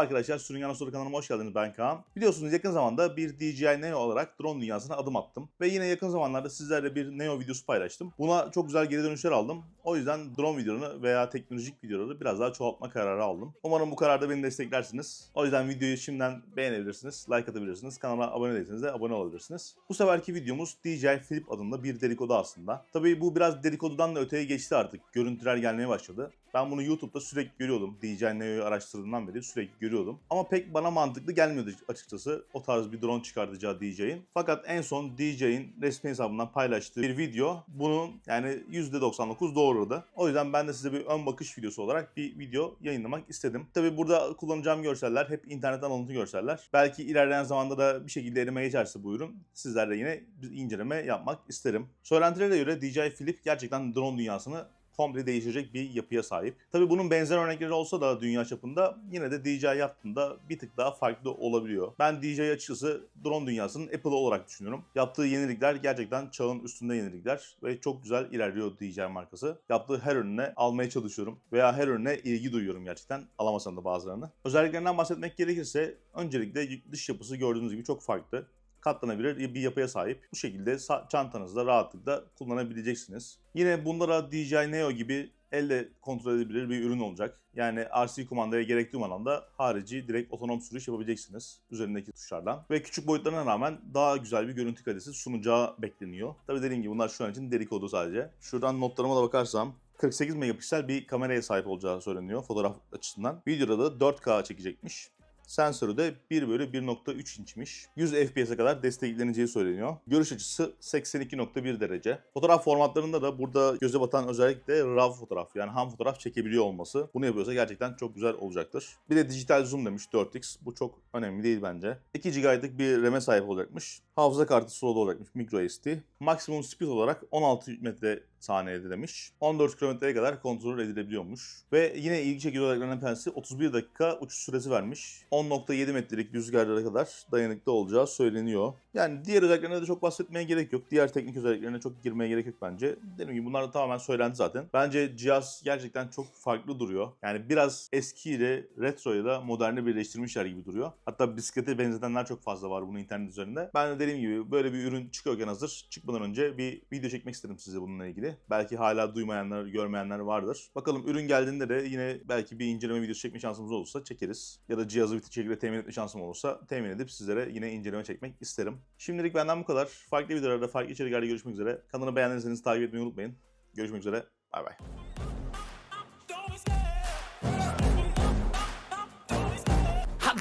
arkadaşlar, Sürüngen Soru kanalıma hoş geldiniz. Ben Kaan. Biliyorsunuz yakın zamanda bir DJI Neo olarak drone dünyasına adım attım. Ve yine yakın zamanlarda sizlerle bir Neo videosu paylaştım. Buna çok güzel geri dönüşler aldım. O yüzden drone videolarını veya teknolojik videoları biraz daha çoğaltma kararı aldım. Umarım bu kararda beni desteklersiniz. O yüzden videoyu şimdiden beğenebilirsiniz, like atabilirsiniz. Kanala abone değilseniz de abone olabilirsiniz. Bu seferki videomuz DJI Flip adında bir dedikodu aslında. Tabii bu biraz dedikodudan da öteye geçti artık. Görüntüler gelmeye başladı. Ben bunu YouTube'da sürekli görüyordum. DJI Neo'yu araştırdığımdan beri sürekli görüyordum. Ama pek bana mantıklı gelmiyordu açıkçası o tarz bir drone çıkartacağı DJI'in. Fakat en son DJI'in resmi hesabından paylaştığı bir video bunun yani %99 doğruladı. O yüzden ben de size bir ön bakış videosu olarak bir video yayınlamak istedim. Tabi burada kullanacağım görseller hep internetten alıntı görseller. Belki ilerleyen zamanda da bir şekilde elime geçerse bu ürün sizlerle yine bir inceleme yapmak isterim. Söylentilere göre DJI Flip gerçekten drone dünyasını komple değişecek bir yapıya sahip. Tabi bunun benzer örnekleri olsa da dünya çapında yine de DJI yaptığında bir tık daha farklı olabiliyor. Ben DJI açıkçası drone dünyasının Apple olarak düşünüyorum. Yaptığı yenilikler gerçekten çağın üstünde yenilikler ve çok güzel ilerliyor DJI markası. Yaptığı her ürüne almaya çalışıyorum veya her ürüne ilgi duyuyorum gerçekten. Alamasam da bazılarını. Özelliklerinden bahsetmek gerekirse öncelikle dış yapısı gördüğünüz gibi çok farklı katlanabilir bir yapıya sahip. Bu şekilde çantanızda rahatlıkla kullanabileceksiniz. Yine bunlara DJI Neo gibi elle kontrol edebilir bir ürün olacak. Yani RC kumandaya gerek duymadan da harici direkt otonom sürüş yapabileceksiniz üzerindeki tuşlardan. Ve küçük boyutlarına rağmen daha güzel bir görüntü kalitesi sunacağı bekleniyor. Tabi dediğim gibi bunlar şu an için dedikodu sadece. Şuradan notlarıma da bakarsam 48 megapiksel bir kameraya sahip olacağı söyleniyor fotoğraf açısından. Videoda da 4K çekecekmiş. Sensörü de 1 bölü 1.3 inçmiş. 100 FPS'e kadar destekleneceği söyleniyor. Görüş açısı 82.1 derece. Fotoğraf formatlarında da burada göze batan özellikle RAW fotoğraf yani ham fotoğraf çekebiliyor olması. Bunu yapıyorsa gerçekten çok güzel olacaktır. Bir de dijital zoom demiş 4x. Bu çok önemli değil bence. 2 GB'lık bir RAM'e sahip olacakmış. Hafıza kartı slot olacakmış micro SD. Maksimum speed olarak 16 metre saniyede demiş. 14 kilometreye kadar kontrol edilebiliyormuş. Ve yine ilgi çekici özelliklerinden bir tanesi 31 dakika uçuş süresi vermiş. 10.7 metrelik rüzgarlara kadar dayanıklı olacağı söyleniyor. Yani diğer özelliklerine de çok bahsetmeye gerek yok. Diğer teknik özelliklerine çok girmeye gerek yok bence. Dediğim gibi bunlar da tamamen söylendi zaten. Bence cihaz gerçekten çok farklı duruyor. Yani biraz eskiyle retroyu da moderne birleştirmişler gibi duruyor. Hatta bisiklete benzetenler çok fazla var bunun internet üzerinde. Ben de dediğim gibi böyle bir ürün çıkıyorken hazır çıkmadan önce bir video çekmek istedim size bununla ilgili. Belki hala duymayanlar, görmeyenler vardır. Bakalım ürün geldiğinde de yine belki bir inceleme videosu çekme şansımız olursa çekeriz. Ya da cihazı bir şekilde temin etme şansım olursa temin edip sizlere yine inceleme çekmek isterim. Şimdilik benden bu kadar. Farklı videolarda, farklı içeriklerde görüşmek üzere. Kanalı beğendiyseniz takip etmeyi unutmayın. Görüşmek üzere. Bay bay.